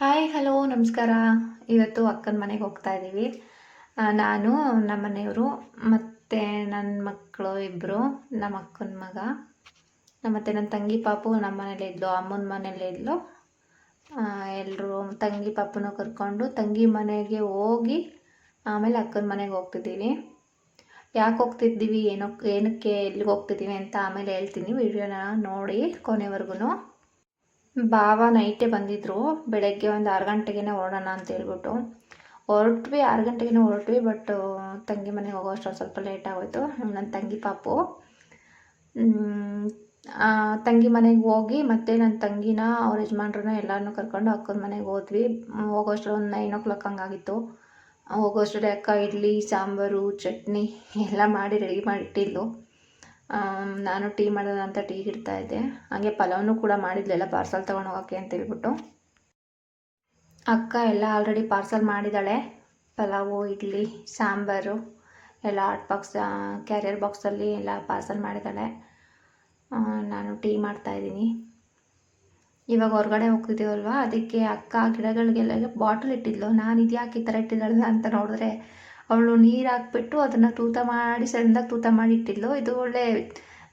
Hi hello ನಮಸ್ಕಾರ. ಇವತ್ತು ಅಕ್ಕನ ಮನೆಗೆ ಹೋಗ್ತಾ ಇದ್ದೀವಿ ನಾನು, ನಮ್ಮ ಮನೆಯವರು ಮತ್ತು ನನ್ನ ಮಕ್ಕಳು ಇಬ್ಬರು ನಮ್ಮ ಅಕ್ಕನ ಮಗ ಮತ್ತು ನನ್ನ ತಂಗಿ ಪಾಪು ನಮ್ಮ ಮನೇಲೇ ಇದ್ಲು, ಅಮ್ಮನ ಮನೇಲೇ ಇದ್ಲು. ಎಲ್ಲರೂ ತಂಗಿ ಪಾಪುನ ಕರ್ಕೊಂಡು ತಂಗಿ ಮನೆಗೆ ಹೋಗಿ ಆಮೇಲೆ ಅಕ್ಕನ ಮನೆಗೆ ಹೋಗ್ತಿದ್ದೀವಿ. ಯಾಕೆ ಹೋಗ್ತಿದ್ದೀವಿ, ಏನೋ, ಏನಕ್ಕೆ ಎಲ್ಲಿಗೆ ಹೋಗ್ತಿದ್ದೀವಿ ಅಂತ ಆಮೇಲೆ ಹೇಳ್ತೀನಿ. ವಿಡಿಯೋನ ನೋಡಿ ಕೊನೆವರೆಗೂ ಬಾವ ನೈಟೇ ಬಂದಿದ್ದರು ಬೆಳಗ್ಗೆ ಒಂದು ಆರು ಗಂಟೆಗೇ ಹೊರಡೋಣ ಅಂತ ಹೇಳ್ಬಿಟ್ಟು. ಹೊರಟ್ವಿ ಆರು ಗಂಟೆಗೇ ಹೊರಟ್ವಿ ಬಟ್ ತಂಗಿ ಮನೆಗೆ ಹೋಗೋ ಸ್ವಲ್ಪ ಲೇಟ್ ಆಗೋಯ್ತು. ನನ್ನ ತಂಗಿ ಪಾಪು. ತಂಗಿ ಮನೆಗೆ ಹೋಗಿ ಮತ್ತೆ ನನ್ನ ತಂಗಿನ ಅವ್ರ ಯಜಮಾನ್ರನ್ನ ಎಲ್ಲರನ್ನೂ ಕರ್ಕೊಂಡು ಅಕ್ಕನ ಮನೆಗೆ ಹೋದ್ವಿ. ಹೋಗೋ ಒಂದು ನೈನ್ ಓ ಕ್ಲಾಕ್ ಹಂಗಾಗಿತ್ತು. ಹೋಗೋಷ್ಟರಲ್ಲಿ ಅಕ್ಕ ಇಡ್ಲಿ ಸಾಂಬಾರು ಚಟ್ನಿ ಎಲ್ಲ ಮಾಡಿ ರೆಡಿ ಮಾಡಿ ಇಟ್ಟಿದ್ಲು ಆಮ್, ನಾನು ಟೀ ಮಾಡೋಣ ಅಂತ ಟೀ ಇಡ್ತಾ ಇದ್ದೆ. ಹಾಗೆ ಪಲಾವ್ನು ಕೂಡ ಮಾಡಿದ್ಲೆಲ್ಲ, ಪಾರ್ಸಲ್ ತೊಗೊಂಡು ಹೋಗೋಕ್ಕೆ ಅಂತ ಹೇಳ್ಬಿಟ್ಟು. ಅಕ್ಕ ಎಲ್ಲ ಆಲ್ರೆಡಿ ಪಾರ್ಸಲ್ ಮಾಡಿದ್ದಾಳೆ. ಪಲಾವು, ಇಡ್ಲಿ, ಸಾಂಬಾರು, ಎಲ್ಲ ಹಾಟ್ ಬಾಕ್ಸ್ ಕ್ಯಾರಿಯರ್ ಬಾಕ್ಸಲ್ಲಿ ಎಲ್ಲ ಪಾರ್ಸಲ್ ಮಾಡಿದ್ದಾಳೆ. ನಾನು ಟೀ ಮಾಡ್ತಾಯಿದ್ದೀನಿ ಇವಾಗ ಹೊರಗಡೆ ಹೋಗ್ತಿದ್ದೀವಲ್ವ? ಅದಕ್ಕೆ ಅಕ್ಕ ಗಿಡಗಳಿಗೆಲ್ಲ ಬಾಟಲ್ ಇಟ್ಟಿದ್ಲು. ನಾನು ಇದ್ಯಾಕೆ ಈ ಥರ ಇಟ್ಟಿದ್ದಾಳೆ ಅಂತ ನೋಡಿದ್ರೆ ಅವಳು ನೀರು ಹಾಕ್ಬಿಟ್ಟು ಅದನ್ನು ತೂತ ಮಾಡಿ ಸಣ್ಣದಾಗಿ ತೂತ ಮಾಡಿ ಇಟ್ಟಿದ್ಲು. ಇದು ಒಳ್ಳೆ,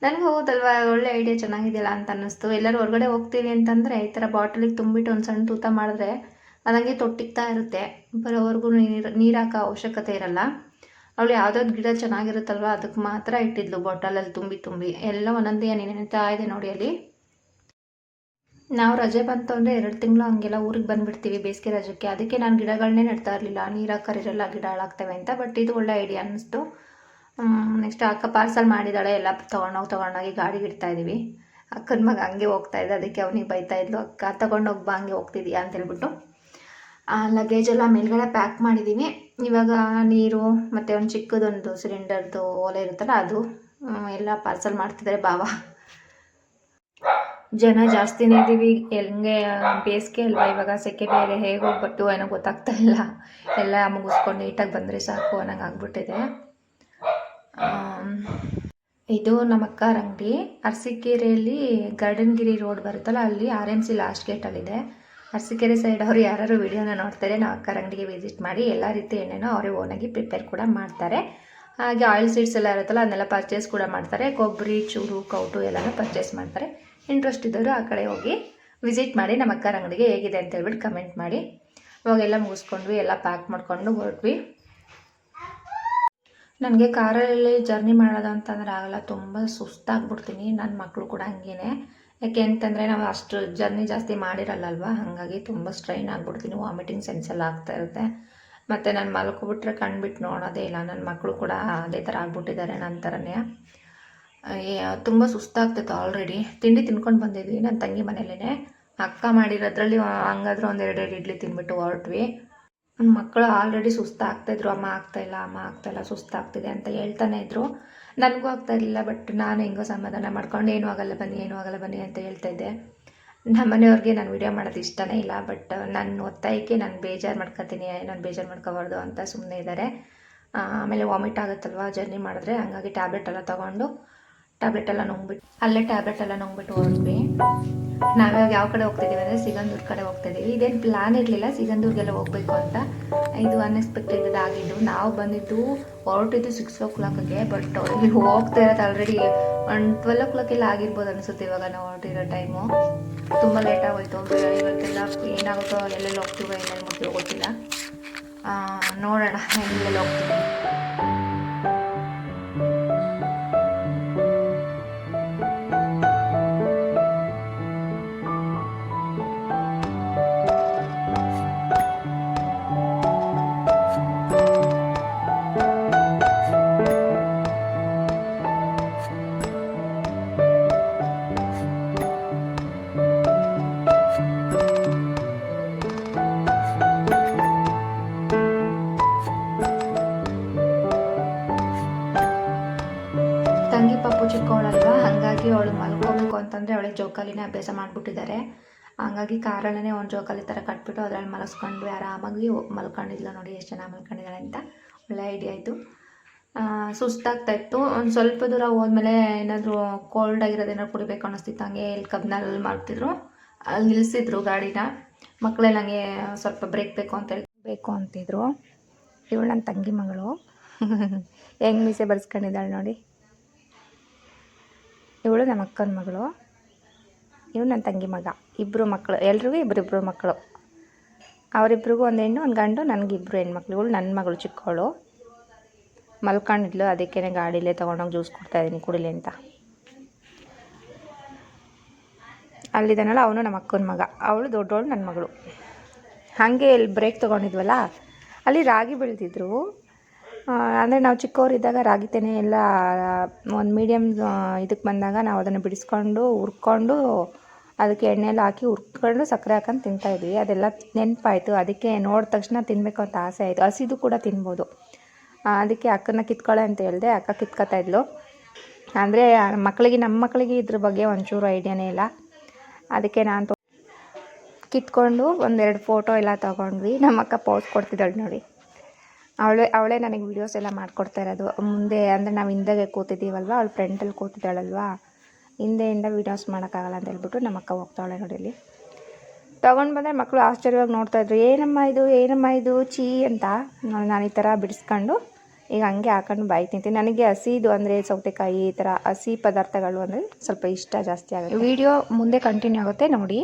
ನನಗೆ ಹೋಗೋದಲ್ವಾ ಒಳ್ಳೆ ಐಡಿಯಾ ಚೆನ್ನಾಗಿದೆಯಲ್ಲ ಅಂತ ಅನ್ನಿಸ್ತು. ಎಲ್ಲರೂ ಹೊರಗಡೆ ಹೋಗ್ತೀವಿ ಅಂತಂದರೆ ಈ ಥರ ಬಾಟಲಿಗೆ ತುಂಬಿಟ್ಟು ಒಂದು ಸಣ್ಣ ತೂತ ಮಾಡಿದ್ರೆ ಅದಂಗೆ ತೊಟ್ಟಿಗ್ತಾ ಇರುತ್ತೆ. ಬರೋವರೆಗೂ ನೀರು ನೀರು ಹಾಕೋ ಅವಶ್ಯಕತೆ ಇರಲ್ಲ. ಅವಳು ಯಾವುದಾದ್ರು ಗಿಡ ಚೆನ್ನಾಗಿರುತ್ತಲ್ವ ಅದಕ್ಕೆ ಮಾತ್ರ ಇಟ್ಟಿದ್ಲು ಬಾಟಲಲ್ಲಿ ತುಂಬಿ ತುಂಬಿ. ಎಲ್ಲ ಒಂದೊಂದೇ ನೆನೆತಾ ಇದೆ ನೋಡಿ ಅಲ್ಲಿ. ನಾವು ರಜೆ ಬಂತು ಅಂದರೆ ಎರಡು ತಿಂಗಳು ಹಂಗೆಲ್ಲ ಊರಿಗೆ ಬಂದುಬಿಡ್ತೀವಿ ಬೇಸಿಗೆ ರಜಕ್ಕೆ. ಅದಕ್ಕೆ ನಾನು ಗಿಡಗಳನ್ನೇ ನೆಡ್ತಾ ಇರಲಿಲ್ಲ. ನೀರು ಹಾಕರಿರಲ್ಲ ಗಿಡ ಹಾಳಾಗ್ತವೆ ಅಂತ ಬಟ್ ಇದು ಒಳ್ಳೆ ಐಡಿಯಾ ಅನ್ನಿಸ್ತು ನೆಕ್ಸ್ಟ್ ಅಕ್ಕ ಪಾರ್ಸಲ್ ಮಾಡಿದ್ದಾಳೆ ಎಲ್ಲ ತೊಗೊಂಡೋಗಿ ತೊಗೊಂಡೋಗಿ ಗಾಡಿಗೆ ಇಡ್ತಾ ಇದ್ದೀವಿ ಅಕ್ಕನ ಮಗ ಹಂಗೆ ಹೋಗ್ತಾ ಇದ್ದ. ಅದಕ್ಕೆ ಅವನಿಗೆ ಬೈತಾ ಇದ್ಲು. ಅಕ್ಕ, ತೊಗೊಂಡೋಗಿ ಬಾ, ಹಂಗೆ ಹೋಗ್ತಿದ್ಯಾ? ಅಂತ ಹೇಳ್ಬಿಟ್ಟು ಲಗೇಜ್ ಎಲ್ಲ ಮೇಲ್ಗಡೆ ಪ್ಯಾಕ್ ಮಾಡಿದ್ದೀನಿ ಇವಾಗ ನೀರು ಮತ್ತು ಒಂದು ಚಿಕ್ಕದೊಂದು ಸಿಲಿಂಡರ್ದು ಓಲೆ ಇರುತ್ತಲ್ಲ ಅದು ಎಲ್ಲ ಪಾರ್ಸಲ್ ಮಾಡ್ತಿದ್ದಾರೆ ಬಾವ. ಜನ ಜಾಸ್ತಿನೇ ಇದ್ದೀವಿ ಹೆಂಗೆ, ಬೇಸಿಗೆ ಅಲ್ವಾ? ಇವಾಗ ಸೆಕೆ ಬೇರೆ ಹೇಗೆ ಹೋಗ್ಬಿಟ್ಟು ಏನೋ ಗೊತ್ತಾಗ್ತಾ ಇಲ್ಲ. ಎಲ್ಲ ಮುಗಿಸ್ಕೊಂಡು ನೀಟಾಗಿ ಬಂದರೆ ಸಾಕು ಅನ್ನಂಗೆ ಆಗ್ಬಿಟ್ಟಿದೆ. ಇದು ನಮ್ಮ ಅಂಗಡಿ ಅರಸಿಕೆರೆಯಲ್ಲಿ ಗಾರ್ಡನ್ಗಿರಿ ರೋಡ್ ಬರುತ್ತಲ್ಲ, ಅಲ್ಲಿ ಆರ್ ಎಂ ಸಿ ಲಾಸ್ಟ್ ಗೇಟಲ್ಲಿದೆ ಅರಸಿಕೆರೆ ಸೈಡ್ ಅವರು ಯಾರು ವಿಡಿಯೋನ ನೋಡ್ತಾರೆ, ನಾವು ಅಕ್ಕಾರ ಅಂಗಡಿಗೆ ವಿಸಿಟ್ ಮಾಡಿ ಎಲ್ಲ ರೀತಿ ಎಣ್ಣೆನೂ ಅವರೇ ಓನಾಗಿ ಪ್ರಿಪೇರ್ ಕೂಡ ಮಾಡ್ತಾರೆ. ಹಾಗೆ ಆಯಿಲ್ ಸೀಡ್ಸ್ ಎಲ್ಲ ಇರುತ್ತಲ್ಲ, ಅದನ್ನೆಲ್ಲ ಪರ್ಚೇಸ್ ಕೂಡ ಮಾಡ್ತಾರೆ. ಕೊಬ್ಬರಿ, ಚೂರು, ಕೌಟು ಎಲ್ಲನೂ ಪರ್ಚೇಸ್ ಮಾಡ್ತಾರೆ. ಇಂಟ್ರೆಸ್ಟ್ ಇದ್ದವರು ಆ ಕಡೆ ಹೋಗಿ ವಿಸಿಟ್ ಮಾಡಿ ನಮ್ಮ ಅಕ್ಕಾರ ಅಂಗಡಿಗೆ ಹೇಗಿದೆ ಅಂತ ಹೇಳ್ಬಿಟ್ಟು ಕಮೆಂಟ್ ಮಾಡಿ. ಅವಾಗೆಲ್ಲ ಮುಗಿಸ್ಕೊಂಡ್ವಿ ಎಲ್ಲ ಪ್ಯಾಕ್ ಮಾಡ್ಕೊಂಡು ಹೊರಟ್ವಿ. ನನಗೆ ಕಾರಲ್ಲಿ ಜರ್ನಿ ಮಾಡೋದು ಅಂತಂದ್ರೆ ಆಗಲ್ಲ, ತುಂಬ ಸುಸ್ತಾಗ್ಬಿಡ್ತೀನಿ. ನನ್ನ ಮಕ್ಕಳು ಕೂಡ ಹಂಗೇನೆ. ಯಾಕೆ ಅಂತಂದರೆ ನಾವು ಅಷ್ಟು ಜರ್ನಿ ಜಾಸ್ತಿ ಮಾಡಿರಲ್ಲಲ್ವ? ಹಾಗಾಗಿ ತುಂಬ ಸ್ಟ್ರೈನ್ ಆಗಿಬಿಡ್ತೀನಿ. ವಾಮಿಟಿಂಗ್ ಸೆನ್ಸ್ ಎಲ್ಲ ಆಗ್ತಾ ಇರುತ್ತೆ. ಮತ್ತು ನಾನು ಮಲ್ಕೊಬಿಟ್ರೆ ಕಣ್ಬಿಟ್ಟು ನೋಡೋದೇ ಇಲ್ಲ. ನನ್ನ ಮಕ್ಕಳು ಕೂಡ ಅದೇ ಥರ ಆಗ್ಬಿಟ್ಟಿದ್ದಾರೆ ನನ್ನ ಥರನೇ. ತುಂಬ ಸುಸ್ತಾಗ್ತಿತ್ತು ಆಲ್ರೆಡಿ ತಿಂಡಿ ತಿನ್ಕೊಂಡು ಬಂದಿದ್ವಿ ನನ್ನ ತಂಗಿ ಮನೇಲೇ ಅಕ್ಕ ಮಾಡಿರೋದ್ರಲ್ಲಿ ಹಂಗಾದ್ರೆ ಒಂದೆರಡು ಇಡ್ಲಿ ತಿನ್ಬಿಟ್ಟು ಹೊರಟ್ವಿ. ಮಕ್ಕಳು ಆಲ್ರೆಡಿ ಸುಸ್ತಾಗ್ತಾಯಿದ್ರು ಅಮ್ಮ ಆಗ್ತಾಯಿಲ್ಲ ಅಮ್ಮ ಆಗ್ತಾಯಿಲ್ಲ ಸುಸ್ತಾಗ್ತಿದೆ ಅಂತ ಹೇಳ್ತಾನೆ ಇದ್ರು. ನನಗೂ ಆಗ್ತಾ ಇರಲಿಲ್ಲ ಬಟ್ ನಾನು ಹೆಂಗೋ ಸಮಾಧಾನ ಮಾಡ್ಕೊಂಡು, ಏನೂ ಆಗಲ್ಲ ಬನ್ನಿ, ಏನೂ ಆಗಲ್ಲ ಬನ್ನಿ ಅಂತ ಹೇಳ್ತಾ ಇದ್ದೆ. ನಮ್ಮ ಮನೆಯವ್ರಿಗೆ ನಾನು ವಿಡಿಯೋ ಮಾಡೋದು ಇಷ್ಟನೇ ಇಲ್ಲ ಬಟ್ ನನ್ನ ಒತ್ತಾಯಕ್ಕೆ ನಾನು ಬೇಜಾರು ಮಾಡ್ಕೊತೀನಿ, ನಾನು ಬೇಜಾರು ಮಾಡ್ಕೋಬಾರ್ದು ಅಂತ ಸುಮ್ಮನೆ ಇದ್ದಾರೆ ಆಮೇಲೆ ವಾಮಿಟ್ ಆಗುತ್ತಲ್ವ ಜರ್ನಿ ಮಾಡಿದ್ರೆ, ಹಂಗಾಗಿ ಟ್ಯಾಬ್ಲೆಟ್ ಎಲ್ಲ ತೊಗೊಂಡು ಟ್ಯಾಬ್ಲೆಟ್ ಎಲ್ಲ ನುಂಗ್ಬಿಟ್ಟು ಅಲ್ಲೇ ಟ್ಯಾಬ್ಲೆಟ್ ಎಲ್ಲ ನುಂಗ್ಬಿಟ್ಟು ಹೋದ್ವಿ ನಾವ್ಯಾವಾಗ ಯಾವ ಕಡೆ ಹೋಗ್ತಿದ್ದೀವಿ ಅಂದರೆ ಸಿಗಂದೂರ್ ಕಡೆ ಹೋಗ್ತಿದ್ದೀವಿ ಇದೇನು ಪ್ಲಾನ್ ಇರಲಿಲ್ಲ ಸಿಗಂದೂರ್ಗೆಲ್ಲ ಹೋಗಬೇಕು ಅಂತ. ಇದು ಅನ್ಎಕ್ಸ್ಪೆಕ್ಟೆಡ್ ಆಗಿದ್ದು. ನಾವು ಬಂದಿದ್ದು ಹೊರಟಿದ್ದು ಸಿಕ್ಸ್ ಓ ಕ್ಲಾಕ್ಗೆ ಬಟ್ ಇಲ್ಲಿ ಹೋಗ್ತಾ ಇರೋದು already one twelve o'clock ಎಲ್ಲ ಆಗಿರ್ಬೋದು ಅನಿಸುತ್ತೆ ಇವಾಗ ನಾವು ಹೊರಟಿರೋ ಟೈಮು ತುಂಬ ಲೇಟ್ ಆಗೋಯ್ತು. ಇವತ್ತೆಲ್ಲ ಏನಾಗುತ್ತೋ ಎಲ್ಲೆಲ್ಲಿ ಹೋಗ್ತೀವೋ ಎಲ್ಲೆಲ್ಲಿ ಗೊತ್ತಿಲ್ಲ ಆ, ನೋಡೋಣ ಎಲ್ಲೆಲ್ಲಿ ಹೋಗ್ತೀವಿ ಹಾಗಾಗಿ ಅವಳು ಮಲ್ಕೋಬೇಕು ಅಂತಂದರೆ ಅವಳಿಗೆ ಜೋಕಾಲಿನೇ ಅಭ್ಯಾಸ ಮಾಡಿಬಿಟ್ಟಿದ್ದಾರೆ. ಹಂಗಾಗಿ ಕಾರಲ್ಲೇ ಒಂದು ಜೋಕಾಲಿ ಥರ ಕಟ್ಬಿಟ್ಟು ಅದರಲ್ಲಿ ಮಲಸ್ಕೊಂಡ್ವಿ. ಆರಾಮಾಗಿ ಮಲ್ಕೊಂಡಿದ್ಲು ನೋಡಿ ಎಷ್ಟು ಚೆನ್ನಾಗಿ ಮಲ್ಕೊಂಡಿದ್ದಾಳೆ ಅಂತ. ಒಳ್ಳೆ ಐಡಿಯಾ ಆಯಿತು. ಸುಸ್ತಾಗ್ತಾ ಇತ್ತು. ಒಂದು ಸ್ವಲ್ಪ ದೂರ ಹೋದ್ಮೇಲೆ ಏನಾದರೂ ಕೋಲ್ಡ್ ಆಗಿರೋದು ಏನಾದ್ರು ಕುಡಿಬೇಕು ಅನ್ನಿಸ್ತಿತ್ತು. ಹಂಗೆ ಇಲ್ಲಿ ಕಬ್ನಲ್ಲಿ ಮಾಡ್ತಿದ್ರು. ಅಲ್ಲಿ ನಿಲ್ಲಿಸಿದ್ರು ಗಾಡಿನ. ಮಕ್ಕಳೆಲ್ಲ ನನಗೆ ಸ್ವಲ್ಪ ಬ್ರೇಕ್ ಬೇಕು ಅಂತ ಹೇಳಿ ಬೇಕು ಅಂತಿದ್ರು. ಇವಳು ನನ್ನ ತಂಗಿ ಮಗಳು. ಹೆಂಗೆ ಮೀಸೆ ಬರ್ಸ್ಕೊಂಡಿದ್ದಾಳೆ ನೋಡಿ. ಇವಳು ನಮ್ಮ ಅಕ್ಕನ ಮಗಳು. ಇವಳು ನನ್ನ ತಂಗಿ ಮಗ. ಇಬ್ಬರು ಮಕ್ಕಳು ಎಲ್ರಿಗೂ ಇಬ್ಬರಿಬ್ಬರು ಮಕ್ಕಳು. ಅವರಿಬ್ರಿಗೂ ಒಂದು ಹೆಣ್ಣು, ಒಂದು ಗಂಡು ನನಗಿಬ್ಬರು ಹೆಣ್ಮಕ್ಳು. ಇವಳು ನನ್ನ ಮಗಳು ಚಿಕ್ಕವಳು ಮಲ್ಕೊಂಡಿದ್ಲು. ಅದಕ್ಕೇ ಗಾಡಿಲೇ ತೊಗೊಂಡೋಗಿ ಜ್ಯೂಸ್ ಕೊಡ್ತಾಯಿದ್ದೀನಿ ಕುಡಿಲಿ ಅಂತ. ಅಲ್ಲಿದ್ದಾನಲ್ಲ ಅವನು ನಮ್ಮ ಅಕ್ಕನ ಮಗ. ಅವಳು ದೊಡ್ಡವಳು ನನ್ನ ಮಗಳು. ಹಾಗೆ ಇಲ್ಲಿ ಬ್ರೇಕ್ ತೊಗೊಂಡಿದ್ವಲ್ಲ? ಅಲ್ಲಿ ರಾಗಿ ಬೆಳೆದಿದ್ರು. ಅಂದರೆ ನಾವು ಚಿಕ್ಕವರಿದ್ದಾಗ ರಾಗಿ ತೆನೆ ಎಲ್ಲ, ಒಂದು ಮೀಡಿಯಮ್ ಇದಕ್ಕೆ ಬಂದಾಗ ನಾವು ಅದನ್ನು ಬಿಡಿಸ್ಕೊಂಡು ಹುರ್ಕೊಂಡು ಅದಕ್ಕೆ ಎಣ್ಣೆ ಎಲ್ಲ ಹಾಕಿ ಹುರ್ಕೊಂಡು ಸಕ್ಕರೆ ಹಾಕೊಂಡು ತಿಂತಾಯಿದ್ವಿ ಅದೆಲ್ಲ ನೆನಪಾಯಿತು. ಅದಕ್ಕೆ ನೋಡಿದ ತಕ್ಷಣ ತಿನ್ನಬೇಕು ಅಂತ ಆಸೆ ಆಯಿತು. ಹಸಿದು ಕೂಡ ತಿನ್ಬೋದು. ಅದಕ್ಕೆ ಅಕ್ಕನ ಕಿತ್ಕೊಳ್ಳೆ ಅಂತ ಹೇಳಿದೆ. ಅಕ್ಕ ಕಿತ್ಕೊತಾ ಇದ್ಲು. ಅಂದರೆ ಮಕ್ಕಳಿಗೆ ನಮ್ಮ ಮಕ್ಕಳಿಗೆ ಇದ್ರ ಬಗ್ಗೆ ಒಂಚೂರು ಐಡಿಯಾನೇ ಇಲ್ಲ. ಅದಕ್ಕೆ ನಾನು ಕಿತ್ಕೊಂಡು ಒಂದೆರಡು ಫೋಟೋ ಎಲ್ಲ ತೊಗೊಂಡ್ವಿ. ನಮ್ಮ ಅಕ್ಕ ಪೋಸ್ ಕೊಡ್ತಿದ್ದಾಳೆ ನೋಡಿ. ಅವಳೇ ಅವಳೇ ನನಗೆ ವೀಡಿಯೋಸ್ ಎಲ್ಲ ಮಾಡಿಕೊಡ್ತಾ ಇರೋದು. ಮುಂದೆ ಅಂದರೆ ನಾವು ಹಿಂದೆಗೆ ಕೂತಿದ್ದೀವಲ್ವ, ಅವಳು ಫ್ರಂಟಲ್ಲಿ ಕೂತಿದ್ದಾಳಲ್ವಾ? ಹಿಂದೆಯಿಂದ ವೀಡಿಯೋಸ್ ಮಾಡೋಕ್ಕಾಗಲ್ಲ ಅಂತ ಹೇಳ್ಬಿಟ್ಟು ನಮ್ಮ ಅಕ್ಕ ಹೋಗ್ತಾಳೆ ನೋಡಿ ಇಲ್ಲಿ. ತೊಗೊಂಡು ಬಂದರೆ ಮಕ್ಕಳು ಆಶ್ಚರ್ಯವಾಗಿ ನೋಡ್ತಾ ಇದ್ರು, ಏನಮ್ಮ ಇದು ಏನಮ್ಮ ಇದು ಚೀ ಅಂತ. ನಾನು ಈ ಥರ ಬಿಡಿಸ್ಕೊಂಡು ಈಗ ಹಂಗೆ ಹಾಕೊಂಡು ಬಾಯಿ ತಿಂತೀನಿ. ನನಗೆ ಹಸಿದು ಅಂದರೆ ಸೌತೆಕಾಯಿ ಈ ಥರ ಹಸಿ ಪದಾರ್ಥಗಳು ಅಂದರೆ ಸ್ವಲ್ಪ ಇಷ್ಟ ಜಾಸ್ತಿ ಆಗುತ್ತೆ. ವಿಡಿಯೋ ಮುಂದೆ ಕಂಟಿನ್ಯೂ ಆಗುತ್ತೆ, ನೋಡಿ.